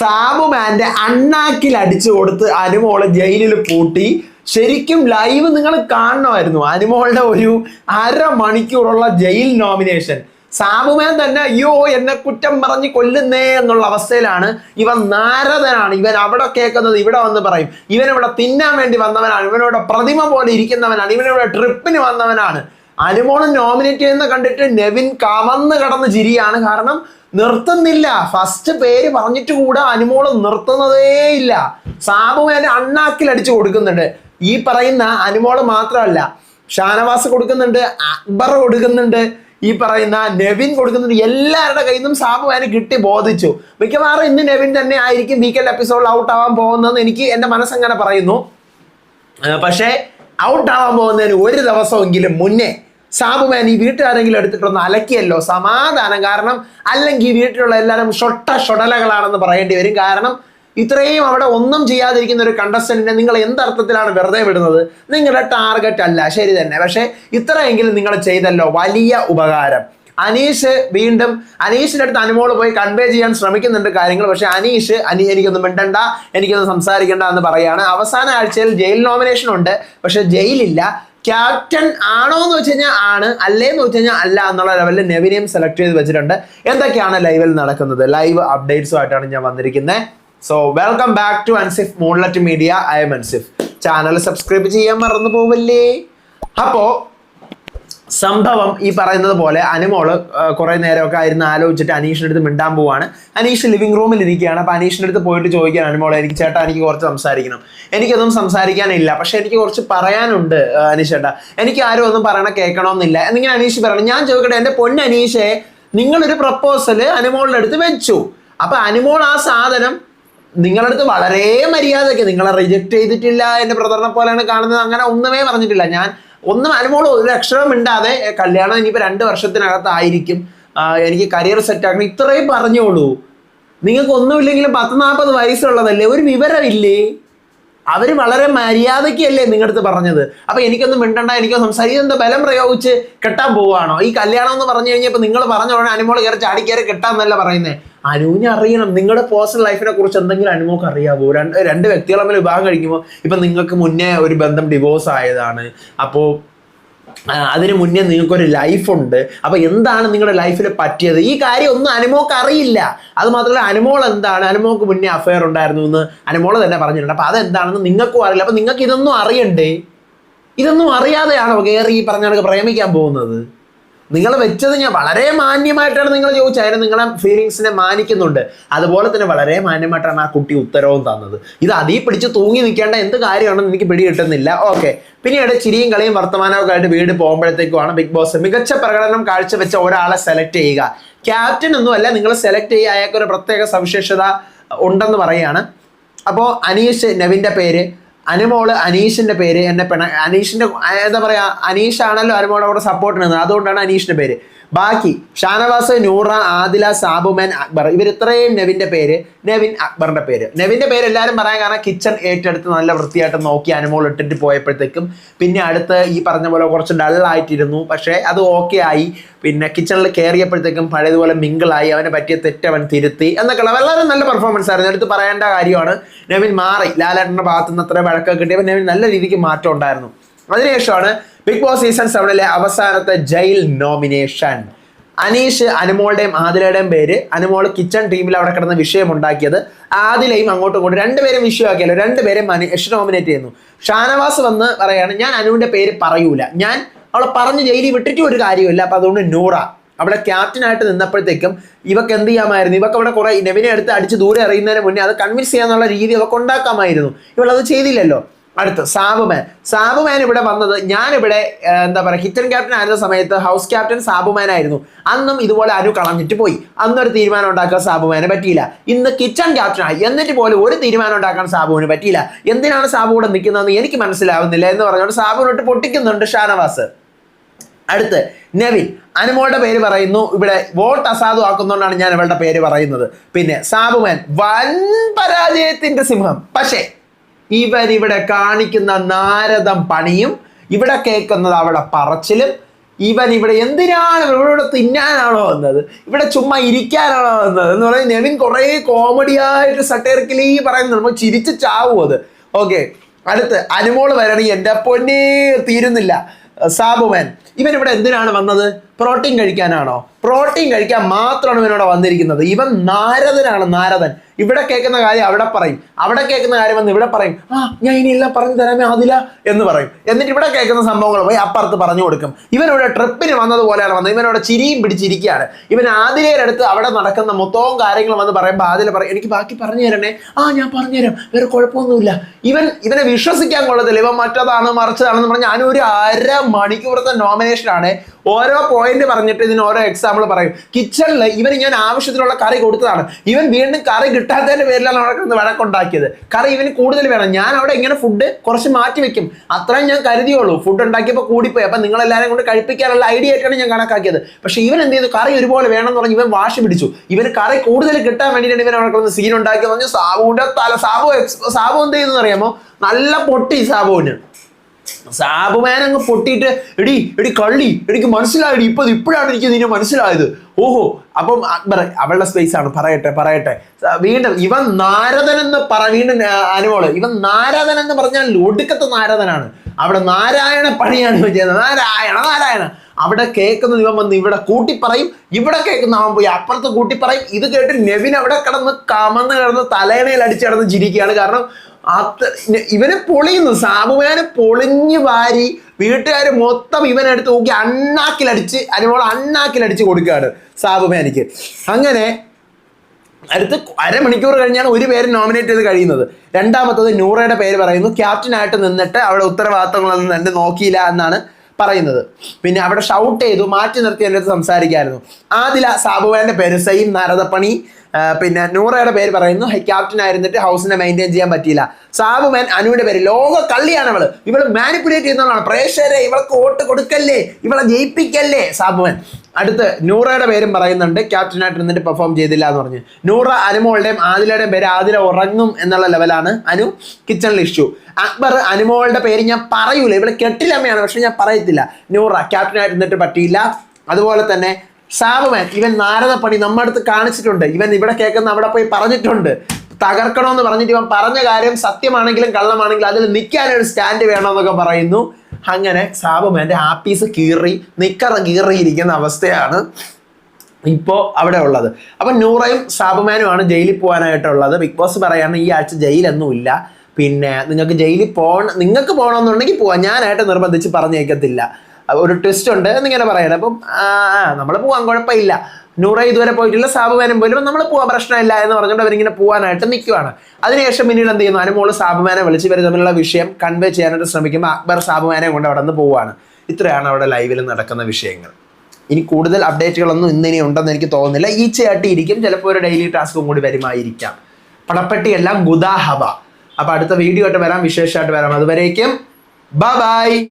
സാബുമാന്റെ അണ്ണാക്കിൽ അടിച്ചു കൊടുത്ത് അനുമോൾ ജയിലിൽ പൂട്ടി. ശരിക്കും ലൈവ് നിങ്ങൾ കാണണമായിരുന്നു. അനുമോളുടെ ഒരു അരമണിക്കൂറുള്ള ജയിൽ നോമിനേഷൻ സാബുമാൻ തന്നെ അയ്യോ എന്നെ കുറ്റം പറഞ്ഞ് കൊല്ലുന്നേ എന്നുള്ള അവസ്ഥയിലാണ് ഇവൻ നാരദനാണ്. ഇവൻ അവിടെ കേൾക്കുന്നത് ഇവിടെ വന്ന് പറയും. ഇവൻ ഇവിടെ തിന്നാൻ വേണ്ടി വന്നവനാണ്. ഇവനിവിടെ പ്രതിമ പോലെ ഇരിക്കുന്നവനാണ്. ഇവനിവിടെ ട്രിപ്പിന് വന്നവനാണ്. അനുമോൾ നോമിനേറ്റ് ചെയ്യുന്ന കണ്ടിട്ട് നെവിൻ കമന്ന് കടന്ന് ചിരിയാണ്. കാരണം നിർത്തുന്നില്ല. ഫസ്റ്റ് പേര് പറഞ്ഞിട്ട് കൂടെ അനുമോൾ നിർത്തുന്നതേ ഇല്ല. സാബുമാൻ അണ്ണാക്കിൽ അടിച്ചു കൊടുക്കുന്നുണ്ട്. ഈ പറയുന്ന അനുമോൾ മാത്രമല്ല ഷാനവാസ് കൊടുക്കുന്നുണ്ട് അക്ബർ കൊടുക്കുന്നുണ്ട് ഈ പറയുന്ന നെവിൻ കൊടുക്കുന്നുണ്ട്. എല്ലാവരുടെ കയ്യിൽ നിന്നും സാബുമാന് കിട്ടി ബോധിച്ചു. മിക്കവാറും ഇന്ന് നെവിൻ തന്നെ ആയിരിക്കും വീക്കെൻഡ് എപ്പിസോഡിൽ ഔട്ട് ആവാൻ പോകുന്നതെന്ന് എനിക്ക് എന്റെ മനസ്സങ്ങനെ പറയുന്നു. പക്ഷേ ഔട്ട് ആവാൻ പോകുന്നതിന് ഒരു ദിവസമെങ്കിലും മുന്നേ സാബുമാൻ ഈ വീട്ടുകാരെങ്കിലും എടുത്തിട്ടൊന്ന് അലക്കിയല്ലോ. സമാധാനം കാരണം അല്ലെങ്കിൽ ഈ വീട്ടിലുള്ള എല്ലാവരും ഷൊട്ട ഷൊടലകളാണെന്ന് പറയേണ്ടി വരും. കാരണം ഇത്രയും അവിടെ ഒന്നും ചെയ്യാതിരിക്കുന്ന ഒരു കണ്ടസ്റ്റന്റിനെ നിങ്ങൾ എന്തർത്ഥത്തിലാണ് വെറുതെ വിടുന്നത്? നിങ്ങളുടെ ടാർഗറ്റ് അല്ല. ശരി തന്നെ. പക്ഷേ ഇത്രയെങ്കിലും നിങ്ങൾ ചെയ്തല്ലോ. വലിയ ഉപകാരം. അനീഷ് വീണ്ടും അനീഷിന്റെ അടുത്ത് അനുമോൾ പോയി കൺവേ ചെയ്യാൻ ശ്രമിക്കുന്നുണ്ട് കാര്യങ്ങൾ. പക്ഷെ അനീഷ് അനി എനിക്കൊന്നും മിണ്ടണ്ട എനിക്കൊന്നും സംസാരിക്കണ്ട എന്ന് പറയാണ്. അവസാന ആഴ്ചയിൽ ജയിൽ നോമിനേഷൻ ഉണ്ട്. പക്ഷെ ജയിലില്ല. ക്യാപ്റ്റൻ ആണോ എന്ന് വെച്ച് കഴിഞ്ഞാൽ ആണ്. അല്ലേ എന്ന് വെച്ച് കഴിഞ്ഞാൽ അല്ല എന്നുള്ള ലെവലിൽ നെവിനെയും സെലക്ട് ചെയ്ത് വെച്ചിട്ടുണ്ട്. എന്തൊക്കെയാണ് ലൈവിൽ നടക്കുന്നത്? ലൈവ് അപ്ഡേറ്റ്സുമായിട്ടാണ് ഞാൻ വന്നിരിക്കുന്നത് so welcome back to Ansif Moonlet media I M Ansif channel subscribe ചെയ്യാൻ മറന്നു പോവല്ലേ? അപ്പോ സംഭവം ഈ പറയുന്നത് പോലെ അനുമോൾ കുറെ നേരമൊക്കെ ആയിരുന്നു ആലോചിച്ചിട്ട് അനീഷിന്റെ അടുത്ത് മിണ്ടാൻ പോവാണ്. അനീഷ് ലിവിംഗ് റൂമിൽ ഇരിക്കുകയാണ്. അപ്പൊ അനീഷിന്റെ അടുത്ത് പോയിട്ട് ചോദിക്കാൻ അനുമോളെ എനിക്ക് ചേട്ടാ എനിക്ക് കുറച്ച് സംസാരിക്കണം. എനിക്കൊന്നും സംസാരിക്കാനില്ല. പക്ഷെ എനിക്ക് കുറച്ച് പറയാനുണ്ട് അനീഷ് ചേട്ടാ. എനിക്ക് ആരും ഒന്നും പറയണ കേൾക്കണമെന്നില്ല. എന്നിങ്ങനെ അനീഷ് പറയണം ഞാൻ ചോദിക്കട്ടെ എന്റെ പൊന്ന് അനീഷെ നിങ്ങളൊരു പ്രപ്പോസൽ അനുമോളിന്റെ അടുത്ത് വെച്ചു. അപ്പൊ അനുമോൾ ആ സാധനം നിങ്ങളുടെ അടുത്ത് വളരെ മര്യാദയ്ക്ക് നിങ്ങളെ റിജക്ട് ചെയ്തിട്ടില്ല എന്റെ ബ്രദറിനെ പോലെയാണ് കാണുന്നത് അങ്ങനെ ഒന്നുമേ പറഞ്ഞിട്ടില്ല. ഞാൻ ഒന്നും അനുമോൾ ഒരു അക്ഷരം മിണ്ടാതെ കല്യാണം ഇനിയിപ്പോൾ രണ്ട് വർഷത്തിനകത്തായിരിക്കും. എനിക്ക് കരിയർ സെറ്റ് ആക്കണം. ഇത്രയും പറഞ്ഞോളൂ. നിങ്ങൾക്ക് ഒന്നുമില്ലെങ്കിലും പത്ത് നാൽപ്പത് വയസ്സുള്ളതല്ലേ? ഒരു വിവരമില്ലേ? അവർ വളരെ മര്യാദയ്ക്കല്ലേ നിങ്ങളുടെ അടുത്ത് പറഞ്ഞത്. അപ്പം എനിക്കൊന്നും മിണ്ടണ്ട എനിക്ക് സംസാരിക്കുന്ന എന്താ ബലം പ്രയോഗിച്ച് കെട്ടാൻ പോവാണോ ഈ കല്യാണം എന്ന് പറഞ്ഞു കഴിഞ്ഞപ്പോൾ നിങ്ങൾ പറഞ്ഞ ഉടനെ അനുമോൾ കയറി ചാടിക്കയറി കയറി കെട്ടാന്നല്ല പറയുന്നത് അനുവിനെ അറിയണം. നിങ്ങളുടെ പേഴ്സണൽ ലൈഫിനെ കുറിച്ച് എന്തെങ്കിലും അനുമോക്ക് അറിയാവോ? രണ്ട് രണ്ട് വ്യക്തികൾ തമ്മിൽ വിവാഹം കഴിക്കുമ്പോൾ ഇപ്പം നിങ്ങൾക്ക് മുന്നേ ഒരു ബന്ധം ഡിവോഴ്സ് ആയതാണ്. അപ്പോൾ അതിനു മുന്നേ നിങ്ങൾക്കൊരു ലൈഫുണ്ട് അപ്പൊ എന്താണ് നിങ്ങളുടെ ലൈഫിൽ പറ്റിയത്? ഈ കാര്യം ഒന്നും അനുമോക്ക് അറിയില്ല. അത് മാത്രമല്ല അനുമോൾ എന്താണ്? അനുമോക്ക് മുന്നേ അഫയർ ഉണ്ടായിരുന്നു എന്ന് അനുമോൾ തന്നെ പറഞ്ഞിട്ടുണ്ട്. അപ്പൊ അതെന്താണെന്ന് നിങ്ങൾക്കും അറിയില്ല. അപ്പൊ നിങ്ങൾക്ക് ഇതൊന്നും അറിയണ്ടേ? ഇതൊന്നും അറിയാതെയാണോ കയറി ഈ പറഞ്ഞ പ്രേമിക്കാൻ പോകുന്നത്? നിങ്ങൾ വെച്ചത് ഞാൻ വളരെ മാന്യമായിട്ടാണ് നിങ്ങൾ ചോദിച്ചത്. അതിന് നിങ്ങളെ ഫീലിങ്സിനെ മാനിക്കുന്നുണ്ട്. അതുപോലെ തന്നെ വളരെ മാന്യമായിട്ടാണ് ആ കുട്ടി ഉത്തരവും തന്നത്. ഇത് അതീ പിടിച്ച് തൂങ്ങി നിൽക്കേണ്ട എന്ത് കാര്യമാണെന്ന് എനിക്ക് പിടി കിട്ടുന്നില്ല. ഓക്കെ പിന്നീട് ചിരിയും കളിയും വർത്തമാനമൊക്കെ ആയിട്ട് വീട് പോകുമ്പോഴത്തേക്കുമാണ് ബിഗ് ബോസ് മികച്ച പ്രകടനം കാഴ്ചവെച്ച ഒരാളെ സെലക്ട് ചെയ്യുക. ക്യാപ്റ്റൻ ഒന്നും അല്ല നിങ്ങൾ സെലക്ട് ചെയ്യുക അയാൾക്ക് ഒരു പ്രത്യേക സവിശേഷത ഉണ്ടെന്ന് പറയുകയാണ്. അപ്പോൾ അനീഷ് നെവിന്റെ പേര്. അനുമോൾ അനീഷിന്റെ പേര് എന്നെ പെണ അനീഷിന്റെ എന്താ പറയാ അനീഷ് ആണല്ലോ അനുമോളെ കൂടെ സപ്പോർട്ട് ചെയ്യുന്നത് അതുകൊണ്ടാണ് അനീഷിന്റെ പേര്. ബാക്കി ഷാനവാസ് നൂറ ആദില സാബുമാൻ അക്ബർ. ഇവർ ഇത്രയും നെവിന്റെ പേര് നെവിൻ അക്ബറിന്റെ പേര്. നെവിന്റെ പേര് എല്ലാവരും പറയാൻ കാരണം കിച്ചൺ ഏറ്റെടുത്ത് നല്ല വൃത്തിയായിട്ട് നോക്കി അനുമോൾ ഇട്ടിട്ട് പോയപ്പോഴത്തേക്കും പിന്നെ അടുത്ത് ഈ പറഞ്ഞ പോലെ കുറച്ച് ഡള്ളായിട്ടിരുന്നു. പക്ഷേ അത് ഓക്കെ ആയി. പിന്നെ കിച്ചണിൽ കയറിയപ്പോഴത്തേക്കും പഴയതുപോലെ മിങ്കിളായി അവനെ പറ്റിയ തെറ്റവൻ തിരുത്തി എന്നൊക്കെയുള്ള വളരെ നല്ല പെർഫോമൻസ് ആയിരുന്നു. എടുത്ത് പറയേണ്ട കാര്യമാണ് നെവിൻ മാറി ലാലേട്ടന്റെ ഭാഗത്തു നിന്ന് അത്ര വഴക്കൊക്കെ കിട്ടിയപ്പോൾ നെവിൻ നല്ല രീതിക്ക് മാറ്റം ഉണ്ടായിരുന്നു. അതിനുശേഷമാണ് ബിഗ് ബോസ് സീസൺ സെവനിലെ അവസാനത്തെ ജയിൽ നോമിനേഷൻ അനീഷ് അനുമോളുടെയും ആദിലയുടെയും പേര് അനുമോൾ കിച്ചൺ ടീമിൽ അവിടെ കിടന്ന വിഷയം ഉണ്ടാക്കിയത് ആദിലയും അങ്ങോട്ടും ഇങ്ങോട്ടും രണ്ടുപേരും വിഷയമാക്കിയല്ലോ. രണ്ടുപേരും അനീഷ് നോമിനേറ്റ് ചെയ്യുന്നു. ഷാനവാസ് വന്ന് പറയാണ് ഞാൻ അനുവിന്റെ പേര് പറയൂല. ഞാൻ അവളെ പറഞ്ഞ് ജയിലിൽ വിട്ടിട്ട് ഒരു കാര്യമില്ല അപ്പൊ അതുകൊണ്ട് നൂറ. അവിടെ ക്യാപ്റ്റനായിട്ട് നിന്നപ്പോഴത്തേക്കും ഇവക്ക് എന്ത് ചെയ്യാമായിരുന്നു? ഇവക്ക് അവിടെ കുറെ നെവിനെ എടുത്ത് അടിച്ച് ദൂരെ എറിയുന്നതിന് മുന്നേ അത് കൺവിൻസ് ചെയ്യാന്നുള്ള രീതി അവക്ക് ഉണ്ടാക്കാമായിരുന്നു. ഇവളത് ചെയ്തില്ലല്ലോ. അടുത്ത് സാബുമാൻ. സാബുമാൻ ഇവിടെ വന്നത് ഞാനിവിടെ എന്താ പറയുക കിച്ചൺ ക്യാപ്റ്റൻ ആയിരുന്ന സമയത്ത് ഹൗസ് ക്യാപ്റ്റൻ സാബുമാൻ ആയിരുന്നു. അന്നും ഇതുപോലെ ആരും കളഞ്ഞിട്ട് പോയി. അന്നൊരു തീരുമാനം ഉണ്ടാക്കാൻ സാബുമാനെ പറ്റിയില്ല. ഇന്ന് കിച്ചൺ ക്യാപ്റ്റൻ ആയി. എന്നിട്ട് പോലും ഒരു തീരുമാനം ഉണ്ടാക്കാൻ സാബുവിന് പറ്റിയില്ല. എന്തിനാണ് സാബു ഇവിടെ നിൽക്കുന്നതെന്ന് എനിക്ക് മനസ്സിലാവുന്നില്ല എന്ന് പറഞ്ഞുകൊണ്ട് സാബുവിനോട്ട് പൊട്ടിക്കുന്നുണ്ട് ഷാനവാസ്. അടുത്ത് നെവിൻ അനുമോളുടെ പേര് പറയുന്നു. ഇവിടെ വോട്ട് അസാധുവാക്കുന്നതുകൊണ്ടാണ് ഞാൻ ഇവളുടെ പേര് പറയുന്നത്. പിന്നെ സാബുമാൻ വൻ പരാജയത്തിന്റെ സിംഹം. പക്ഷേ ഇവരിവിടെ കാണിക്കുന്ന നാരദം പണിയും ഇവിടെ കേൾക്കുന്നത് അവിടെ പറച്ചിലും ഇവൻ ഇവിടെ എന്തിനാണ് ഇവിടെ തിന്നാനാണോ വന്നത് ഇവിടെ ചുമ്മാ ഇരിക്കാനാണോ വന്നത് എന്ന് പറയുന്നത് നെവിൻ കുറേ കോമഡി ആയിട്ട് സട്ടേറിക്കലി പറയുന്നത് നമ്മൾ ചിരിച്ച് ചാവും അത്. ഓക്കെ അടുത്ത് അനുമോൾ വരണി എന്റെ പൊന്നേ തീരുന്നില്ല. സാബുമാൻ. ഇവൻ ഇവിടെ എന്തിനാണ് വന്നത്? പ്രോട്ടീൻ കഴിക്കാനാണോ? പ്രോട്ടീൻ കഴിക്കാൻ മാത്രമാണ് ഇവനോട് വന്നിരിക്കുന്നത്. ഇവൻ നാരദനാണ് നാരദൻ. ഇവിടെ കേൾക്കുന്ന കാര്യം അവിടെ പറയും. അവിടെ കേൾക്കുന്ന കാര്യം വന്ന് ഇവിടെ പറയും. ആ ഞാൻ ഇനിയെല്ലാം പറഞ്ഞു തരാമേ അതില എന്ന് പറയും. എന്നിട്ട് ഇവിടെ കേൾക്കുന്ന സംഭവങ്ങൾ പോയി അപ്പുറത്ത് പറഞ്ഞു കൊടുക്കും. ഇവനോട് ട്രിപ്പിന് വന്നതുപോലെയാണ് വന്നത്. ഇവനോട് ചിരിയും പിടിച്ചിരിക്കുകയാണ്. ഇവൻ അടുത്ത് അവിടെ നടക്കുന്ന മൊത്തവും കാര്യങ്ങളും വന്ന് പറയുമ്പോൾ ആതില പറയും എനിക്ക് ബാക്കി പറഞ്ഞു തരണേ. ആ ഞാൻ പറഞ്ഞു പറഞ്ഞുതരാം വേറെ കുഴപ്പമൊന്നുമില്ല. ഇവൻ ഇവനെ വിശ്വസിക്കാൻ കൊള്ളത്തില്ല. ഇവൻ മറ്റതാണ് മറിച്ചതാണെന്ന് പറഞ്ഞാൽ ഞാനൊരു അര മണിക്കൂറത്തെ നോമിനേഷനാണ് ഓരോ പോയിന്റ് പറഞ്ഞിട്ട് ഇതിന് ഓരോ എക്സാമ്പിൾ പറയും. കിച്ചണിൽ ഇവന് ഞാൻ ആവശ്യത്തിനുള്ള കറി കൊടുത്തതാണ്. ഇവൻ വീണ്ടും കറി കിട്ടാത്തതിന്റെ പേരിലാണ് അവിടെ വഴക്കുണ്ടാക്കിയത്. കറി ഇവന് കൂടുതൽ വേണം. ഞാൻ അവിടെ ഇങ്ങനെ ഫുഡ് കുറച്ച് മാറ്റി വെക്കും. അത്രയും ഞാൻ കരുതിയുള്ളൂ. ഫുഡ് ഉണ്ടാക്കിയപ്പോൾ കൂടിപ്പോയി. അപ്പൊ നിങ്ങൾ എല്ലാവരും കൊണ്ട് കഴിപ്പിക്കാനുള്ള ഐഡിയ ആയിട്ടാണ് ഞാൻ കണക്കാക്കിയത്. പക്ഷേ ഇവൻ എന്ത് ചെയ്തു? കറി ഒരുപോലെ വേണം എന്ന് പറഞ്ഞ് ഇവൻ വാശി പിടിച്ചു. ഇവന് കറി കൂടുതൽ കിട്ടാൻ വേണ്ടിയിട്ട് ഇവൻ അവിടെ കിടന്ന് സീൻ ഉണ്ടാക്കി പറഞ്ഞു സാബുവിന്റെ തല സാബു സാബു എന്ത് ചെയ്യുന്നതെന്ന് അറിയാമോ? നല്ല പൊട്ടി സാബുവിന്. സാബുമാൻ അങ്ങ് പൊട്ടിയിട്ട് എടി എടി കള്ളി എനിക്ക് മനസ്സിലായി ഇപ്പൊ ഇപ്പോഴാണ് എനിക്ക് നിന്നെ മനസ്സിലായത്. ഓഹോ അപ്പം അക്ബർ അവളുടെ സ്പേസ് ആണ്. പറയട്ടെ പറയട്ടെ. വീണ്ടും ഇവൻ നാരദൻ എന്ന് പറ വീണ്ടും അനുമോൾ ഇവൻ നാരദൻ എന്ന് പറഞ്ഞാൽ ഒടുക്കത്തെ നാരദനാണ്. അവിടെ നാരായണ പണിയാണ് ഇവൻ ചെയ്യുന്നത്. നാരായണ നാരായണ. അവിടെ കേൾക്കുന്ന ഇവൻ വന്ന് ഇവിടെ കൂട്ടി പറയും ഇവിടെ കേൾക്കുന്ന അവൻ പോയി. അപ്പുറത്ത് കൂട്ടി പറയും ഇത് കേട്ട് നെവിൻ അവിടെ കിടന്ന് കമന്ന് കിടന്ന് തലേണയിൽ അടിച്ചു കിടന്ന് ചിരിക്കുകയാണ്. കാരണം അത് ഇവനെ പൊളിയുന്നു. സാബുമാനെ പൊളിഞ്ഞു വാരി വീട്ടുകാർ മൊത്തം ഇവനെടുത്ത് നോക്കി അണ്ണാക്കിലടിച്ച് അനുമോൾ അണ്ണാക്കിലടിച്ച് കൊടുക്കുകയാണ് സാബുമാനിക്ക്. അങ്ങനെ അടുത്ത് അരമണിക്കൂർ കഴിഞ്ഞാണ് ഒരു പേര് നോമിനേറ്റ് ചെയ്ത് കഴിയുന്നത്. രണ്ടാമത്തത് നൂറയുടെ പേര് പറയുന്നു. ക്യാപ്റ്റനായിട്ട് നിന്നിട്ട് അവിടെ ഉത്തരവാദിത്തങ്ങളൊന്നും തന്നെ നോക്കിയില്ല എന്നാണ് പറയുന്നത്. പിന്നെ അവിടെ ഷൗട്ട് ചെയ്തു മാറ്റി നിർത്തി എന്റെ അടുത്ത് സംസാരിക്കായിരുന്നു. ആദില സാബുവേന്റെ പേര് സെയിം പിന്നെ നൂറയുടെ പേര് പറയുന്നു ക്യാപ്റ്റൻ ആയിരുന്നിട്ട് ഹൗസിനെ മെയിന്റെയിൻ ചെയ്യാൻ പറ്റിയില്ല. സാബുമാൻ അനുവിന്റെ പേര് ലോക കള്ളിയാണ് അവൾ ഇവൾ മാനിപ്പുലേറ്റ് ചെയ്യുന്നവളാണ്. പ്രേക്ഷകരെ ഇവൾക്ക് വോട്ട് കൊടുക്കല്ലേ? ഇവളെ ജയിപ്പിക്കല്ലേ? സാബുമാൻ അടുത്ത് നൂറയുടെ പേരും പറയുന്നുണ്ട് ക്യാപ്റ്റനായിട്ട് നിന്നിട്ട് പെർഫോം ചെയ്തില്ല എന്ന് പറഞ്ഞ്. നൂറ അനുമോളുടെയും ആദിലയുടെയും പേര് ആദില ഉറങ്ങും എന്നുള്ള ലെവലാണ് അനു കിച്ചണിൽ ഇഷ്യൂ. അക്ബർ അനുമോളുടെ പേര് ഞാൻ പറയൂല ഇവിടെ കെട്ടിലമ്മയാണ് പക്ഷെ ഞാൻ പറയത്തില്ല. നൂറ ക്യാപ്റ്റനായിട്ട് നിന്നിട്ട് പറ്റിയില്ല. അതുപോലെ തന്നെ സാബുമാൻ ഇവൻ നാരദപ്പണി നമ്മുടെ അടുത്ത് കാണിച്ചിട്ടുണ്ട്. ഇവൻ ഇവിടെ കേൾക്കുന്ന അവിടെ പോയി പറഞ്ഞിട്ടുണ്ട്. തകർക്കണമെന്ന് പറഞ്ഞിട്ട് ഇവൻ പറഞ്ഞ കാര്യം സത്യമാണെങ്കിലും കള്ളമാണെങ്കിലും അതിൽ നിൽക്കാനൊരു സ്റ്റാൻഡ് വേണമെന്നൊക്കെ പറയുന്നു. അങ്ങനെ സാബുമാന്റെ ആപ്പീസ് കീറി നിക്കറ കീറിയിരിക്കുന്ന അവസ്ഥയാണ് ഇപ്പോൾ അവിടെ ഉള്ളത്. അപ്പം നൂറയും സാബുമാനുമാണ് ജയിലിൽ പോകാനായിട്ടുള്ളത്. ബിഗ് ബോസ് പറയാണ് ഈ ആഴ്ച ജയിലൊന്നുമില്ല. പിന്നെ നിങ്ങൾക്ക് ജയിലിൽ പോകണം നിങ്ങൾക്ക് പോകണമെന്നുണ്ടെങ്കിൽ പോവാം. ഞാനായിട്ട് നിർബന്ധിച്ച് പറഞ്ഞേക്കത്തില്ല. ഒരു ട്വിസ്റ്റ് ഉണ്ട് എന്നിങ്ങനെ പറയണം. അപ്പം നമ്മൾ പോവാൻ കുഴപ്പമില്ല. നൂറ ഇതുവരെ പോയിട്ടില്ല സാബുമാനും പോലും നമ്മൾ പോവാൻ പ്രശ്നമില്ല എന്ന് പറഞ്ഞുകൊണ്ട് അവരിങ്ങനെ പോകാനായിട്ട് നിൽക്കുവാണ് അതിനുശേഷം പിന്നീട് എന്ത് ചെയ്യുന്നു? അനുമോൾ സാബുമാനെ വിളിച്ച് ഇവർ തമ്മിലുള്ള വിഷയം കൺവേ ചെയ്യാനായിട്ട് ശ്രമിക്കുമ്പോൾ അക്ബർ സാബുമാനെ കൊണ്ട് അവിടെ നിന്ന് പോവാണ്. ഇത്രയാണ് അവിടെ ലൈവിൽ നടക്കുന്ന വിഷയങ്ങൾ. ഇനി കൂടുതൽ അപ്ഡേറ്റുകളൊന്നും ഇന്നിനി ഉണ്ടെന്ന് എനിക്ക് തോന്നുന്നില്ല. ഈച്ചയാട്ടി ഇരിക്കും. ചിലപ്പോൾ ഒരു ഡെയിലി ടാസ്കും കൂടി വരുമായിരിക്കാം. പണപ്പെട്ടിയെല്ലാം ഗുദാഹബ അപ്പൊ അടുത്ത വീഡിയോ ആയിട്ട് വരാം. വിശേഷമായിട്ട് വരാം. അതുവരേക്കും ബൈ